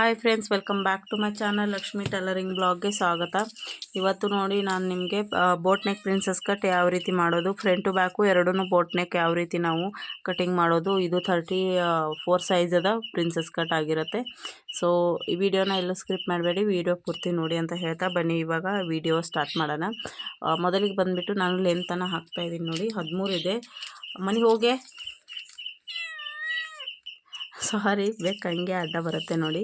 Hi friends welcome back to my channel Lakshmi tailoring ಬ್ಲಾಗ್ಗೆ ಸ್ವಾಗತ. ಇವತ್ತು ನೋಡಿ ನಾನು ನಿಮಗೆ ಬೋಟ್ ನೆಕ್ ಪ್ರಿನ್ಸಸ್ ಕಟ್ ಯಾವ ರೀತಿ ಮಾಡೋದು ಫ್ರಂಟ್ ಟು ಬ್ಯಾಕು ಎರಡೂ ಬೋಟ್ ನೆಕ್ ಯಾವ ರೀತಿ ನಾವು ಕಟಿಂಗ್ ಮಾಡೋದು, ಇದು ಥರ್ಟಿ ಫೋರ್ ಸೈಜದ ಪ್ರಿನ್ಸಸ್ ಕಟ್ ಆಗಿರುತ್ತೆ. ಸೊ ಈ ವಿಡಿಯೋನ ಎಲ್ಲ ಸ್ಕ್ರಿಪ್ಟ್ ಮಾಡಬೇಡಿ ವಿಡಿಯೋ ಪೂರ್ತಿ ನೋಡಿ ಅಂತ ಹೇಳ್ತಾ ಬನ್ನಿ. ಇವಾಗ ವಿಡಿಯೋ ಸ್ಟಾರ್ಟ್ ಮಾಡೋಣ. ಮೊದಲಿಗೆ ಬಂದುಬಿಟ್ಟು ನಾನು ಲೆಂತನ್ನು ಹಾಕ್ತಾ ಇದ್ದೀನಿ ನೋಡಿ, ಹದಿಮೂರು ಇದೆ. ಮನೆಗೆ ಹೋಗೆ. ಸಾರಿ ಬೇಕು ಹಂಗೆ ಅಡ್ಡ ಬರುತ್ತೆ ನೋಡಿ.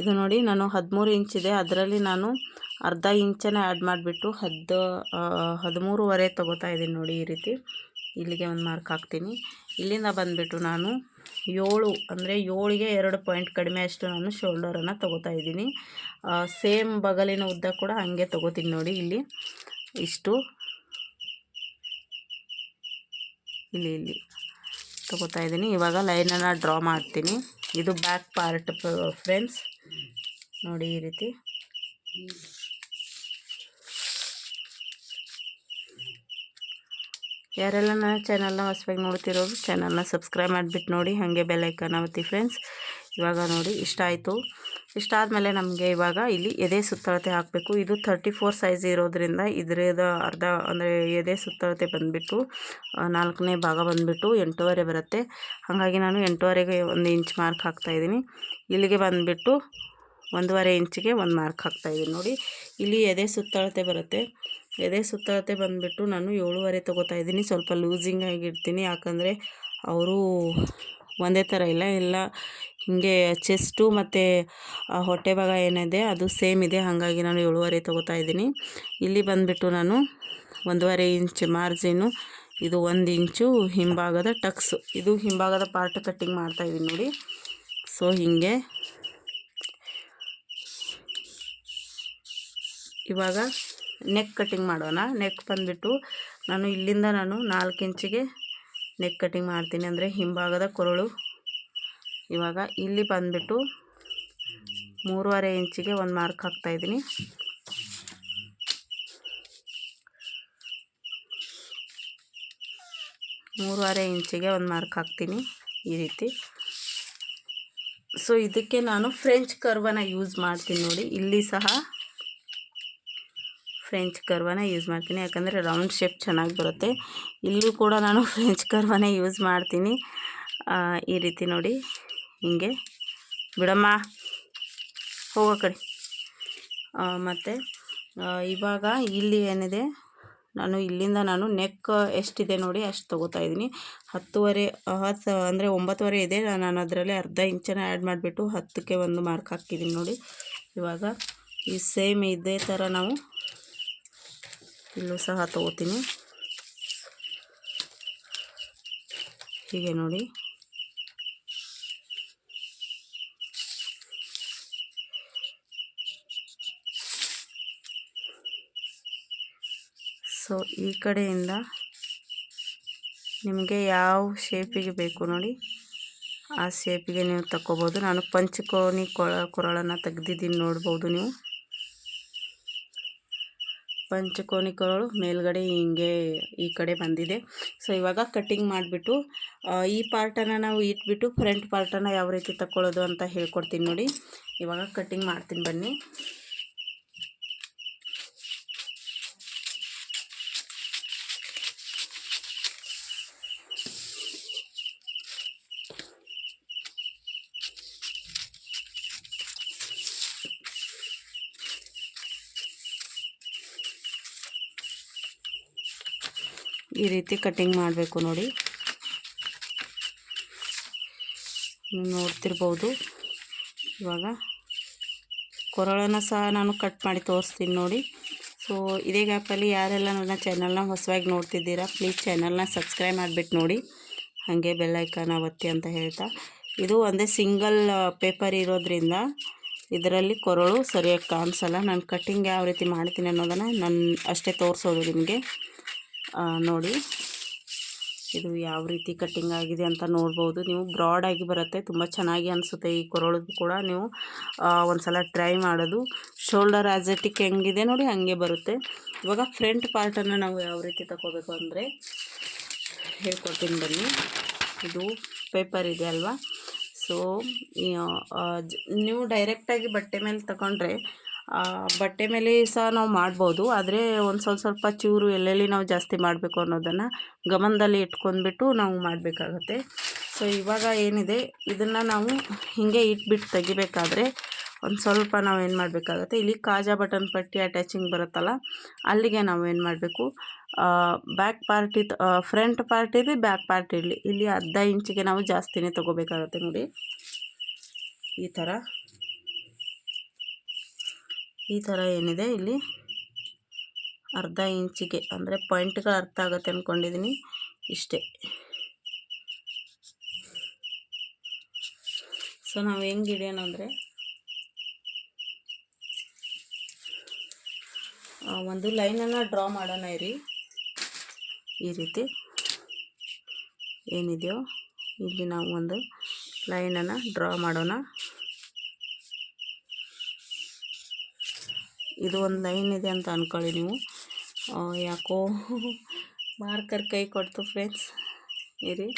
ಇದು ನೋಡಿ ನಾನು ಹದಿಮೂರು ಇಂಚಿದೆ ಅದರಲ್ಲಿ ನಾನು ಅರ್ಧ ಇಂಚನ್ನು ಆ್ಯಡ್ ಮಾಡಿಬಿಟ್ಟು ಹದ್ದು ಹದಿಮೂರುವರೆ ತೊಗೋತಾ ಇದ್ದೀನಿ ನೋಡಿ ಈ ರೀತಿ. ಇಲ್ಲಿಗೆ ಒಂದು ಮಾರ್ಕ್ ಹಾಕ್ತೀನಿ. ಇಲ್ಲಿಂದ ಬಂದುಬಿಟ್ಟು ನಾನು ಏಳು, ಅಂದರೆ ಏಳಿಗೆ ಎರಡು ಪಾಯಿಂಟ್ ಕಡಿಮೆ ಅಷ್ಟು ನಾನು ಶೋಲ್ಡರನ್ನು ತೊಗೋತಾ ಇದ್ದೀನಿ. ಸೇಮ್ ಬಗಲಿನ ಉದ್ದ ಕೂಡ ಹಾಗೆ ತೊಗೋತೀನಿ ನೋಡಿ ಇಲ್ಲಿ. ಇಷ್ಟು. ಇಲ್ಲಿ ಇಲ್ಲಿ. ತಗೋತಾ ಇದ್ದೀನಿ. ಇವಾಗ ಲೈನನ್ನು ಡ್ರಾ ಮಾಡ್ತೀನಿ. ಇದು ಬ್ಯಾಕ್ ಪಾರ್ಟ್ ಫ್ರೆಂಡ್ಸ್ ನೋಡಿ ಈ ರೀತಿ. ಯಾರೆಲ್ಲ ನನ್ನ ಚಾನಲ್ನ ಹೊಸವಾಗಿ ನೋಡ್ತಿರೋರು ಚಾನಲ್ನ ಸಬ್ಸ್ಕ್ರೈಬ್ ಮಾಡಿಬಿಟ್ಟು ನೋಡಿ. ಹಾಗೆ ಬೆಲ್ಲೈಕನ್ ಒತ್ತಿ ಫ್ರೆಂಡ್ಸ್ ಇವಾಗ ನೋಡಿ, ಇಷ್ಟ ಆಯಿತು. ಇಷ್ಟ ಆದಮೇಲೆ ನಮಗೆ ಇವಾಗ ಇಲ್ಲಿ ಎದೆ ಸುತ್ತಳತೆ ಹಾಕಬೇಕು. ಇದು ತರ್ಟಿ ಫೋರ್ ಸೈಜ್ ಇರೋದ್ರಿಂದ ಇದರದ ಅರ್ಧ ಅಂದರೆ ಎದೆ ಸುತ್ತಳತೆ ಬಂದುಬಿಟ್ಟು ನಾಲ್ಕನೇ ಭಾಗ ಬಂದುಬಿಟ್ಟು ಎಂಟೂವರೆ ಬರುತ್ತೆ. ಹಾಗಾಗಿ ನಾನು ಎಂಟೂವರೆಗೆ ಒಂದು ಇಂಚ್ ಮಾರ್ಕ್ ಹಾಕ್ತಾಯಿದ್ದೀನಿ ಇಲ್ಲಿಗೆ ಬಂದುಬಿಟ್ಟು ಒಂದೂವರೆ ಇಂಚಿಗೆ ಒಂದು ಮಾರ್ಕ್ ಹಾಕ್ತಾಯಿದ್ದೀನಿ ನೋಡಿ, ಇಲ್ಲಿ ಎದೆ ಸುತ್ತಳತೆ ಬರುತ್ತೆ. ಎದೆ ಸುತ್ತಳತೆ ಬಂದುಬಿಟ್ಟು ನಾನು ಏಳುವರೆ ತೊಗೋತಾ ಇದ್ದೀನಿ. ಸ್ವಲ್ಪ ಲೂಸಿಂಗ್ ಆಗಿರ್ತೀನಿ. ಯಾಕಂದರೆ ಅವರು ಒಂದೇ ಥರ ಇಲ್ಲ. ಎಲ್ಲ ಹೀಗೆ ಚೆಸ್ಟು ಮತ್ತು ಹೊಟ್ಟೆ ಭಾಗ ಏನಿದೆ ಅದು ಸೇಮ್ ಇದೆ. ಹಾಗಾಗಿ ನಾನು ಏಳುವರೆ ತೊಗೋತಾ ಇದ್ದೀನಿ. ಇಲ್ಲಿ ಬಂದುಬಿಟ್ಟು ನಾನು ಒಂದೂವರೆ ಇಂಚ್ ಮಾರ್ಜಿನು ಇದು ಒಂದು ಇಂಚು ಹಿಂಭಾಗದ ಟಕ್ಸ್ ಇದು ಹಿಂಭಾಗದ ಪಾರ್ಟ್ ಕಟ್ಟಿಂಗ್ ಮಾಡ್ತಾಯಿದ್ದೀನಿ ನೋಡಿ. ಸೊ ಹೀಗೆ. ಇವಾಗ ನೆಕ್ ಕಟ್ಟಿಂಗ್ ಮಾಡೋಣ. ನೆಕ್ ಬಂದುಬಿಟ್ಟು ನಾನು ಇಲ್ಲಿಂದ ನಾನು ನಾಲ್ಕು ಇಂಚಿಗೆ ನೆಕ್ ಕಟ್ಟಿಂಗ್ ಮಾಡ್ತೀನಿ ಅಂದರೆ ಹಿಂಭಾಗದ ಕೊರಳು. ಇವಾಗ ಇಲ್ಲಿ ಬಂದುಬಿಟ್ಟು ಮೂರುವರೆ ಇಂಚಿಗೆ ಒಂದು ಮಾರ್ಕ್ ಹಾಕ್ತಾಯಿದ್ದೀನಿ ಮೂರುವರೆ ಇಂಚಿಗೆ ಒಂದು ಮಾರ್ಕ್ ಹಾಕ್ತೀನಿ ಈ ರೀತಿ. ಸೊ ಇದಕ್ಕೆ ನಾನು ಫ್ರೆಂಚ್ ಕರ್ವನ ಯೂಸ್ ಮಾಡ್ತೀನಿ ನೋಡಿ. ಇಲ್ಲಿ ಸಹ ಫ್ರೆಂಚ್ ಕರ್ವನ ಯೂಸ್ ಮಾಡ್ತೀನಿ. ಯಾಕಂದರೆ ರೌಂಡ್ ಶೇಪ್ ಚೆನ್ನಾಗಿ ಬರುತ್ತೆ. ಇಲ್ಲೂ ಕೂಡ ನಾನು ಫ್ರೆಂಚ್ ಕರ್ವನೇ ಯೂಸ್ ಮಾಡ್ತೀನಿ. ಈ ರೀತಿ ನೋಡಿ. ಹಿಂಗೆ. ಬಿಡಮ್ಮ. ಹೋಗೋ ಕಡೆ. ಮತ್ತು ಇವಾಗ ಇಲ್ಲಿ ಏನಿದೆ? ನಾನು ಇಲ್ಲಿಂದ ನಾನು ನೆಕ್ ಎಷ್ಟಿದೆ ನೋಡಿ ಅಷ್ಟು ತೊಗೋತಾ ಇದ್ದೀನಿ. ಹತ್ತುವರೆ ಹತ್ತು ಅಂದರೆ ಒಂಬತ್ತುವರೆ ಇದೆ. ನಾನು ಅದರಲ್ಲಿ ಅರ್ಧ ಇಂಚನ ಆ್ಯಡ್ ಮಾಡಿಬಿಟ್ಟು ಹತ್ತಕ್ಕೆ ಒಂದು ಮಾರ್ಕ್ ಹಾಕಿದ್ದೀನಿ ನೋಡಿ. ಇವಾಗ ಈ ಸೇಮ್ ಇದೇ ಥರ ನಾವು ಇಲ್ಲೂ ಸಹ ತಗೋತೀನಿ. ಹೀಗೆ ನೋಡಿ. ಸೊ ಈ ಕಡೆಯಿಂದ ನಿಮಗೆ ಯಾವ ಶೇಪಿಗೆ ಬೇಕು ನೋಡಿ, ಆ ಶೇಪಿಗೆ ನೀವು ತಗೋಬೋದು ನಾನು ಪಂಚಕೋನಿ ಕೊಳ ಕೊರಳನ್ನು ತೆಗ್ದಿದ್ದೀನಿ ನೋಡ್ಬೋದು ನೀವು. ಪಂಚಕೋನಿ ಕೊರಳು ಮೇಲ್ಗಡೆ ಹಿಂಗೆ ಈ ಕಡೆ ಬಂದಿದೆ. ಸೊ ಇವಾಗ ಕಟ್ಟಿಂಗ್ ಮಾಡಿಬಿಟ್ಟು ಈ ಪಾರ್ಟನ್ನು ನಾವು ಇಟ್ಬಿಟ್ಟು ಫ್ರಂಟ್ ಪಾರ್ಟನ್ನು ಯಾವ ರೀತಿ ತಗೊಳ್ಳೋದು ಅಂತ ಹೇಳ್ಕೊಡ್ತೀನಿ ನೋಡಿ. ಇವಾಗ ಕಟ್ಟಿಂಗ್ ಮಾಡ್ತೀನಿ ಬನ್ನಿ. ಈ ರೀತಿ ಕಟ್ಟಿಂಗ್ ಮಾಡಬೇಕು ನೋಡಿ. ನೋಡ್ತಿರ್ಬೋದು. ಇವಾಗ ಕೊರಳನ್ನು ಸಹ ನಾನು ಕಟ್ ಮಾಡಿ ತೋರಿಸ್ತೀನಿ ನೋಡಿ. ಸೊ ಇದೇ ಗ್ಯಾಪಲ್ಲಿ ಯಾರೆಲ್ಲ ನನ್ನ ಚಾನಲ್ನ ಹೊಸವಾಗಿ ನೋಡ್ತಿದ್ದೀರಾ ಪ್ಲೀಸ್ ಚಾನಲ್ನ ಸಬ್ಸ್ಕ್ರೈಬ್ ಮಾಡಿಬಿಟ್ಟು ನೋಡಿ. ಹಾಗೆ ಬೆಲ್ಲೈಕಾನ ಒತ್ತಿ ಅಂತ ಹೇಳ್ತಾ. ಇದು ಒಂದೇ ಸಿಂಗಲ್ ಪೇಪರ್ ಇರೋದ್ರಿಂದ ಇದರಲ್ಲಿ ಕೊರಳು ಸರಿಯಾಗಿ ಕಾಣಿಸಲ್ಲ. ನಾನು ಕಟ್ಟಿಂಗ್ ಯಾವ ರೀತಿ ಮಾಡ್ತೀನಿ ಅನ್ನೋದನ್ನು ನಾನು ಅಷ್ಟೇ ತೋರಿಸೋದು ನಿಮಗೆ. ನೋಡಿ. ಇದು ಯಾವ ರೀತಿ ಕಟ್ಟಿಂಗ್ ಆಗಿದೆ ಅಂತ ನೋಡ್ಬೋದು. ನೀವು ಬ್ರಾಡಾಗಿ ಬರುತ್ತೆ. ತುಂಬ ಚೆನ್ನಾಗಿ ಅನಿಸುತ್ತೆ ಈ ಕೊರಳದು ಕೂಡ. ನೀವು ಒಂದು ಸಲ ಟ್ರೈ ಮಾಡೋದು. ಶೋಲ್ಡರ್ ಆಜೆಟಿಕ್ ಹೆಂಗಿದೆ ನೋಡಿ ಹಾಗೆ ಬರುತ್ತೆ. ಇವಾಗ ಫ್ರಂಟ್ ಪಾರ್ಟನ್ನು ನಾವು ಯಾವ ರೀತಿ ತಗೋಬೇಕು ಅಂದರೆ ಹೇಳ್ಕೊಡ್ತೀನಿ ಬನ್ನಿ. ಇದು ಪೇಪರ್ ಇದೆ ಅಲ್ವಾ? ಸೊ ನೀವು ಡೈರೆಕ್ಟಾಗಿ ಬಟ್ಟೆ ಮೇಲೆ ತಗೊಂಡ್ರೆ ಆ, ಬಟ್ಟೆ ಮೇಲೆ ಸಹ ನಾವು ಮಾಡ್ಬೋದು, ಆದರೆ ಒಂದು ಸ್ವಲ್ಪ ಸ್ವಲ್ಪ ಚೂರು ಎಲ್ಲೆಲ್ಲಿ ನಾವು ಜಾಸ್ತಿ ಮಾಡಬೇಕು ಅನ್ನೋದನ್ನು ಗಮನದಲ್ಲಿ ಇಟ್ಕೊಂಡ್ಬಿಟ್ಟು ನಾವು ಮಾಡಬೇಕಾಗತ್ತೆ. ಸೊ ಇವಾಗ ಏನಿದೆ, ಇದನ್ನು ನಾವು ಹೀಗೆ ಇಟ್ಬಿಟ್ಟು ತೆಗಿಬೇಕಾದ್ರೆ ಒಂದು ಸ್ವಲ್ಪ ನಾವು ಏನು ಮಾಡಬೇಕಾಗತ್ತೆ, ಇಲ್ಲಿ ಕಾಜಾ ಬಟನ್ ಪಟ್ಟಿ ಅಟ್ಯಾಚಿಂಗ್ ಬರುತ್ತಲ್ಲ, ಅಲ್ಲಿಗೆ ನಾವು ಏನು ಮಾಡಬೇಕು ಬ್ಯಾಕ್ ಪಾರ್ಟ್ ಫ್ರಂಟ್ ಪಾರ್ಟ್ ಇರಲಿ ಬ್ಯಾಕ್ ಪಾರ್ಟ್ ಇರಲಿ. ಇಲ್ಲಿ ಅರ್ಧ ಇಂಚಿಗೆ ನಾವು ಜಾಸ್ತಿನೇ ತೊಗೋಬೇಕಾಗತ್ತೆ ನೋಡಿ. ಈ ಥರ ಈ ಥರ ಏನಿದೆ ಇಲ್ಲಿ? ಅರ್ಧ ಇಂಚಿಗೆ, ಅಂದರೆ ಪಾಯಿಂಟ್ಗಳು ಅರ್ಥ ಆಗುತ್ತೆ ಅಂದ್ಕೊಂಡಿದ್ದೀನಿ ಇಷ್ಟೇ. ಸೊ ನಾವು ಹೆಂಗೆ ಹಿಡಿಯೋಣ ಅಂದರೆ ಒಂದು ಲೈನನ್ನು ಡ್ರಾ ಮಾಡೋಣ ಇರಿ. ಈ ರೀತಿ. ಏನಿದೆಯೋ, ಇಲ್ಲಿ ನಾವು ಒಂದು ಲೈನನ್ನು ಡ್ರಾ ಮಾಡೋಣ. ಇದು ಒಂದು ಲೈನ್ ಇದೆ ಅಂತ ಅಂದ್ಕೊಳ್ಳಿ ನೀವು. ಯಾಕೋ ಮಾರ್ಕರ್ ಕೈ ಕೊಡ್ತು ಫ್ರೆಂಡ್ಸ್ ಇರಿ.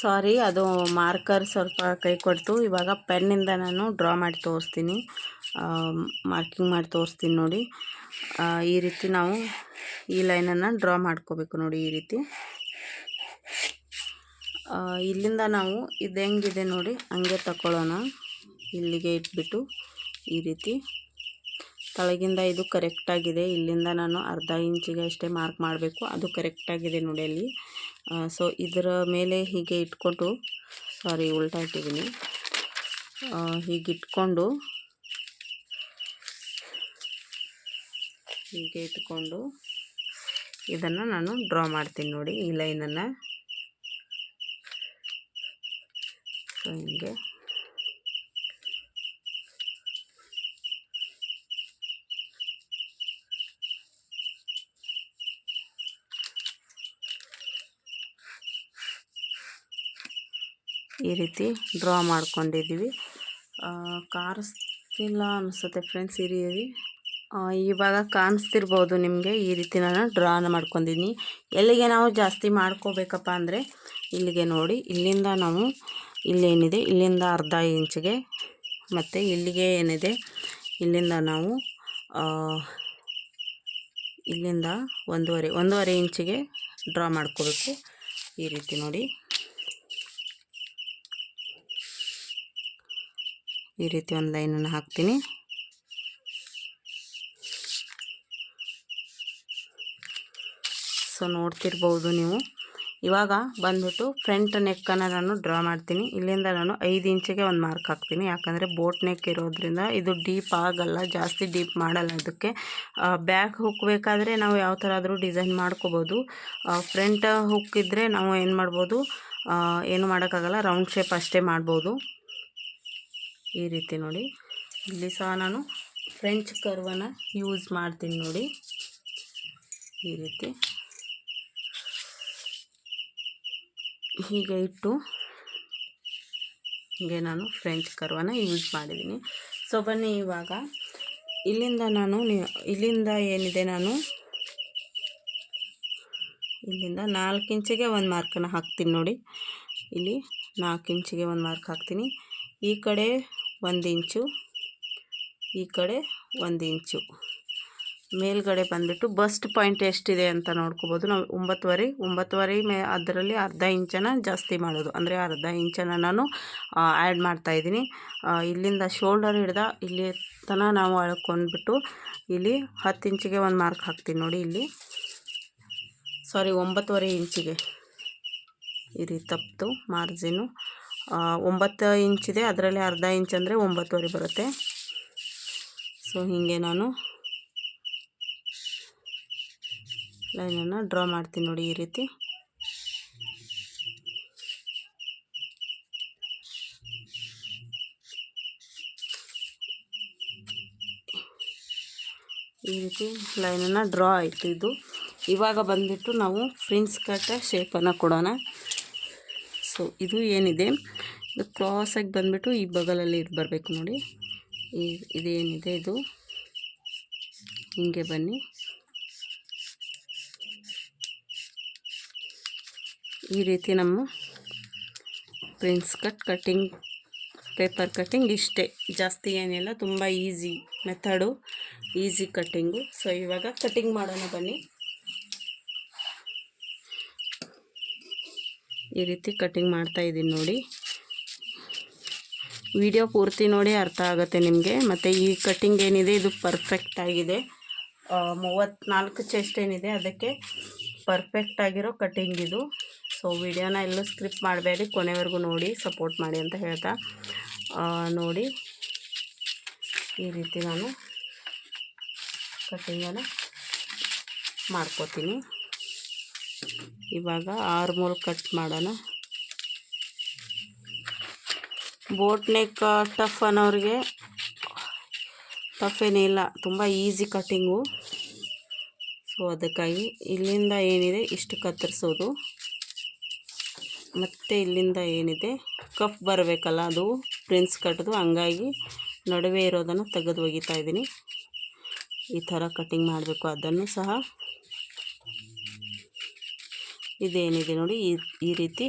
ಸಾರಿ ಅದು ಮಾರ್ಕರ್ ಸ್ವಲ್ಪ ಕೈ ಕೊಡ್ತು. ಇವಾಗ ಪೆನ್ನಿಂದ ನಾನು ಡ್ರಾ ಮಾಡಿ ತೋರಿಸ್ತೀನಿ. ಮಾರ್ಕಿಂಗ್ ಮಾಡಿ ತೋರಿಸ್ತೀನಿ ನೋಡಿ. ಈ ರೀತಿ ನಾವು ಈ ಲೈನನ್ನು ಡ್ರಾ ಮಾಡ್ಕೋಬೇಕು ನೋಡಿ ಈ ರೀತಿ. ಇಲ್ಲಿಂದ ನಾವು ಇದು ಹೆಂಗಿದೆ ನೋಡಿ, ಹಂಗೆ ತಗೊಳ್ಳೋಣ ಇಲ್ಲಿಗೆ ಇಟ್ಬಿಟ್ಟು ಈ ರೀತಿ. ತಳಗಿಂದ ಇದು ಕರೆಕ್ಟಾಗಿದೆ ಇಲ್ಲಿಂದ ನಾನು ಅರ್ಧ ಇಂಚಿಗೆ ಅಷ್ಟೇ ಮಾರ್ಕ್ ಮಾಡಬೇಕು. ಅದು ಕರೆಕ್ಟಾಗಿದೆ ನೋಡಿ ಅಲ್ಲಿ. ಸೊ ಇದರ ಮೇಲೆ ಹೀಗೆ ಇಟ್ಕೊಂಡು ಸಾರಿ ಉಲ್ಟಾ ಇಟ್ಟಿದ್ದೀನಿ. ಹೀಗೆ ಇಟ್ಕೊಂಡು ಹೀಗೆ ಇಟ್ಕೊಂಡು ಇದನ್ನು ನಾನು ಡ್ರಾ ಮಾಡ್ತೀನಿ ನೋಡಿ ಈ ಲೈನನ್ನು ಸೊ ಹಿಂಗೆ. ಈ ರೀತಿ ಡ್ರಾ ಮಾಡ್ಕೊಂಡಿದ್ದೀವಿ. ಕಾಣಿಸ್ತಿಲ್ಲ ಅನಿಸುತ್ತೆ ಫ್ರೆಂಡ್ಸ್ ಇರಿ ಆ, ಇವಾಗ ಕಾಣಿಸ್ತಿರ್ಬೋದು ನಿಮಗೆ ಈ ರೀತಿ ನಾನು ಡ್ರಾನ ಮಾಡ್ಕೊಂಡಿದ್ದೀನಿ. ಎಲ್ಲಿಗೆ ನಾವು ಜಾಸ್ತಿ ಮಾಡ್ಕೋಬೇಕಪ್ಪ ಅಂದರೆ ಇಲ್ಲಿಗೆ ನೋಡಿ ಇಲ್ಲಿಂದ ನಾವು ಇಲ್ಲೇನಿದೆ ಇಲ್ಲಿಂದ ಅರ್ಧ ಇಂಚಿಗೆ ಮತ್ತು ಇಲ್ಲಿಗೆ ಏನಿದೆ ಇಲ್ಲಿಂದ ನಾವು ಇಲ್ಲಿಂದ ಒಂದೂವರೆ ಒಂದೂವರೆ ಇಂಚಿಗೆ ಡ್ರಾ ಮಾಡ್ಕೋಬೇಕು. ಈ ರೀತಿ ನೋಡಿ. ಈ ರೀತಿ ಒಂದು ಲೈನನ್ನು ಹಾಕ್ತೀನಿ. ಸೊ, ನೋಡ್ತಿರ್ಬೋದು ನೀವು. ಇವಾಗ ಬಂದ್ಬಿಟ್ಟು ಫ್ರಂಟ್ ನೆಕ್ಕನ್ನು ನಾನು ಡ್ರಾ ಮಾಡ್ತೀನಿ. ಇಲ್ಲಿಂದ ನಾನು ಐದು ಇಂಚಿಗೆ ಒಂದು ಮಾರ್ಕ್ ಹಾಕ್ತೀನಿ. ಯಾಕಂದರೆ ಬೋಟ್ ನೆಕ್ ಇರೋದ್ರಿಂದ ಇದು ಡೀಪ್ ಆಗಲ್ಲ, ಜಾಸ್ತಿ ಡೀಪ್ ಮಾಡಲ್ಲ ಇದಕ್ಕೆ ಬ್ಯಾಕ್ ಹುಕ್ ಬೇಕಾದರೆ ನಾವು ಯಾವ ಥರ ಆದರೂ ಡಿಸೈನ್ ಮಾಡ್ಕೋಬೋದು ಫ್ರಂಟ್ ಹುಕ್ ಇದ್ದರೆ ನಾವು ಏನು ಮಾಡ್ಬೋದು? ಏನು ಮಾಡೋಕ್ಕಾಗಲ್ಲ ರೌಂಡ್ ಶೇಪ್ ಅಷ್ಟೇ ಮಾಡ್ಬೋದು. ಈ ರೀತಿ ನೋಡಿ. ಇಲ್ಲಿ ಸಹ ನಾನು ಫ್ರೆಂಚ್ ಕರ್ವನ ಯೂಸ್ ಮಾಡ್ತೀನಿ ನೋಡಿ. ಈ ರೀತಿ. ಹೀಗೆ ಇಟ್ಟು ಹೀಗೆ ನಾನು ಫ್ರೆಂಚ್ ಕರ್ವನ ಯೂಸ್ ಮಾಡಿದ್ದೀನಿ. ಸೊ ಬನ್ನಿ ಇವಾಗ. ಇಲ್ಲಿಂದ ನಾನು ಇಲ್ಲಿಂದ ಏನಿದೆ ನಾನು? ಇಲ್ಲಿಂದ ನಾಲ್ಕು ಇಂಚಿಗೆ ಒಂದು ಮಾರ್ಕನ್ನು ಹಾಕ್ತೀನಿ ನೋಡಿ. ಇಲ್ಲಿ ನಾಲ್ಕು ಇಂಚಿಗೆ ಒಂದು ಮಾರ್ಕ್ ಹಾಕ್ತೀನಿ. ಈ ಕಡೆ ಒಂದು ಇಂಚು ಈ ಕಡೆ ಒಂದು ಇಂಚು ಮೇಲ್ಗಡೆ ಬಂದುಬಿಟ್ಟು ಬಸ್ಟ್ ಪಾಯಿಂಟ್ ಎಷ್ಟಿದೆ ಅಂತ ನೋಡ್ಕೋಬೋದು. ನಾವು ಒಂಬತ್ತುವರೆ ಒಂಬತ್ತುವರೆ ಮೇ, ಅದರಲ್ಲಿ ಅರ್ಧ ಇಂಚನ ಜಾಸ್ತಿ ಮಾಡೋದು. ಅಂದರೆ ಅರ್ಧ ಇಂಚನ ನಾನು ಆ್ಯಡ್ ಮಾಡ್ತಾಯಿದ್ದೀನಿ ಇಲ್ಲಿಂದ ಶೋಲ್ಡರ್ ಹಿಡ್ದ ಇಲ್ಲಿ ತನಕ ನಾವು ಅಳ್ಕೊಂಡ್ಬಿಟ್ಟು ಇಲ್ಲಿ ಹತ್ತು ಇಂಚಿಗೆ ಒಂದು ಮಾರ್ಕ್ ಹಾಕ್ತೀನಿ ನೋಡಿ ಇಲ್ಲಿ. ಸಾರಿ ಒಂಬತ್ತುವರೆ ಇಂಚಿಗೆ. ಇರಿ ರೀತಿ ತಪ್ಪಿತು ಮಾರ್ಜಿನು ಒಂಬತ್ತು ಇಂಚಿದೆ ಅದರಲ್ಲಿ ಅರ್ಧ ಇಂಚ್ ಅಂದರೆ ಒಂಬತ್ತುವರೆ ಬರುತ್ತೆ. ಸೊ ಹೀಗೆ ನಾನು ಲೈನನ್ನು ಡ್ರಾ ಮಾಡ್ತೀನಿ ನೋಡಿ ಈ ರೀತಿ. ಈ ರೀತಿ ಲೈನನ್ನು ಡ್ರಾ ಆಯಿತು ಇದು. ಇವಾಗ ಬಂದುಬಿಟ್ಟು ನಾವು ಫ್ರಿನ್ಸ್ ಕಟ್ಟ ಶೇಪನ್ನು ಕೊಡೋಣ. ಸೊ ಇದು ಏನಿದೆ? ಇದು ಕ್ರಾಸಾಗಿ ಬಂದುಬಿಟ್ಟು ಈ ಬಗಲಲ್ಲಿ ಇದು ಬರಬೇಕು ನೋಡಿ. ಈ ಇದೇನಿದೆ ಇದು? ಹಿಂಗೆ ಬನ್ನಿ. ಈ ರೀತಿ ನಮ್ಮ prince cut cutting paper cutting ಇಷ್ಟೇ. ಜಾಸ್ತಿ ಏನಿಲ್ಲ, ತುಂಬ easy method easy cutting so ಇವಾಗ ಕಟ್ಟಿಂಗ್ ಮಾಡೋಣ ಬನ್ನಿ. ಈ ರೀತಿ ಕಟ್ಟಿಂಗ್ ಮಾಡ್ತಾ ಇದ್ದೀನಿ ನೋಡಿ. ವಿಡಿಯೋ ಪೂರ್ತಿ ನೋಡಿ ಅರ್ಥ ಆಗುತ್ತೆ ನಿಮಗೆ. ಮತ್ತು ಈ ಕಟ್ಟಿಂಗ್ ಏನಿದೆ, ಇದು ಪರ್ಫೆಕ್ಟ್ ಆಗಿದೆ. ಮೂವತ್ತ್ನಾಲ್ಕು ಚೆಸ್ಟ್ ಏನಿದೆ, ಅದಕ್ಕೆ ಪರ್ಫೆಕ್ಟ್ ಆಗಿರೋ ಕಟ್ಟಿಂಗ್ ಇದು. ಸೊ ವಿಡಿಯೋನ ಎಲ್ಲೂ ಸ್ಕ್ರಿಪ್ಟ್ ಮಾಡಬೇಡಿ, ಕೊನೆವರೆಗೂ ನೋಡಿ ಸಪೋರ್ಟ್ ಮಾಡಿ ಅಂತ ಹೇಳ್ತಾ. ನೋಡಿ. ಈ ರೀತಿ ನಾನು ಕಟ್ಟಿಂಗನ್ನು ಮಾಡ್ಕೋತೀನಿ. ಇವಾಗ ಆರು ಕಟ್ ಮಾಡೋಣ. ಬೋಟ್ ನೆಕ್ ಟಫ್ ಅನ್ನೋರಿಗೆ ಟಫ್ ಏನಿಲ್ಲ ತುಂಬ ಈಸಿ ಕಟ್ಟಿಂಗು ಸೊ ಅದಕ್ಕಾಗಿ ಇಲ್ಲಿಂದ ಏನಿದೆ ಇಷ್ಟು ಕತ್ತರಿಸೋದು. ಮತ್ತು ಇಲ್ಲಿಂದ ಏನಿದೆ ಕಫ್ ಬರಬೇಕಲ್ಲ, ಅದು ಪ್ರಿನ್ಸ್ ಕಟ್ಟಿದು ಹಂಗಾಗಿ ನಡುವೆ ಇರೋದನ್ನು ತೆಗೆದು ಒಗಿತಾ ಇದ್ದೀನಿ. ಈ ಥರ ಕಟ್ಟಿಂಗ್ ಮಾಡಬೇಕು, ಅದನ್ನು ಸಹ. ಇದೇನಿದೆ ನೋಡಿ, ಈ ರೀತಿ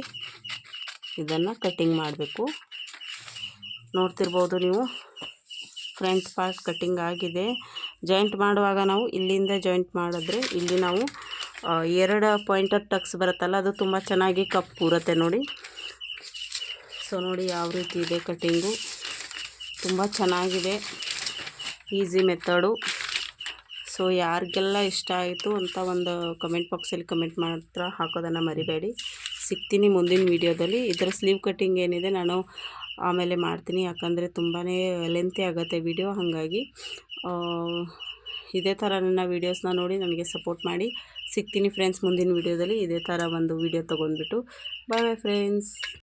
ಇದನ್ನು ಕಟ್ಟಿಂಗ್ ಮಾಡಬೇಕು. ನೋಡ್ತಿರ್ಬೋದು ನೀವು ಫ್ರಂಟ್ ಪಾರ್ಟ್ ಕಟ್ಟಿಂಗ್ ಆಗಿದೆ. ಜಾಯಿಂಟ್ ಮಾಡುವಾಗ ನಾವು ಇಲ್ಲಿಂದ ಜಾಯಿಂಟ್ ಮಾಡಿದ್ರೆ, ಇಲ್ಲಿ ನಾವು ಎರಡು ಪಾಯಿಂಟರ್ ಟಕ್ಸ್ ಬರುತ್ತಲ್ಲ, ಅದು ತುಂಬ ಚೆನ್ನಾಗಿ ಕಪ್ ಕೂರುತ್ತೆ ನೋಡಿ. ಸೊ ನೋಡಿ ಯಾವ ರೀತಿ ಇದೆ ಕಟ್ಟಿಂಗು ತುಂಬ ಚೆನ್ನಾಗಿದೆ. ಈಸಿ ಮೆಥಡು ಸೊ ಯಾರಿಗೆಲ್ಲ ಇಷ್ಟ ಆಯಿತು ಅಂತ ಒಂದು ಕಮೆಂಟ್ ಬಾಕ್ಸಲ್ಲಿ ಕಮೆಂಟ್ ಮಾತ್ರ ಹಾಕೋದನ್ನು ಮರಿಬೇಡಿ. ಸಿಗ್ತೀನಿ ಮುಂದಿನ ವೀಡಿಯೋದಲ್ಲಿ ಇದರ ಸ್ಲೀವ್ ಕಟ್ಟಿಂಗ್ ಏನಿದೆ ನಾನು ಆಮೇಲೆ ಮಾಡ್ತೀನಿ. ಯಾಕಂದರೆ ತುಂಬಾ ಲೆಂತಿ ಆಗುತ್ತೆ ವಿಡಿಯೋ ಹಾಗಾಗಿ ಇದೇ ಥರ ನನ್ನ ವೀಡಿಯೋಸ್ನ ನೋಡಿ ನನಗೆ ಸಪೋರ್ಟ್ ಮಾಡಿ. ಸಿಗ್ತೀನಿ ಫ್ರೆಂಡ್ಸ್ ಮುಂದಿನ ವೀಡಿಯೋದಲ್ಲಿ ಇದೇ ಥರ ಒಂದು ವೀಡಿಯೋ ತೊಗೊಂಡ್ಬಿಟ್ಟು. ಬಾಯ್ ಬಾಯ್ ಫ್ರೆಂಡ್ಸ್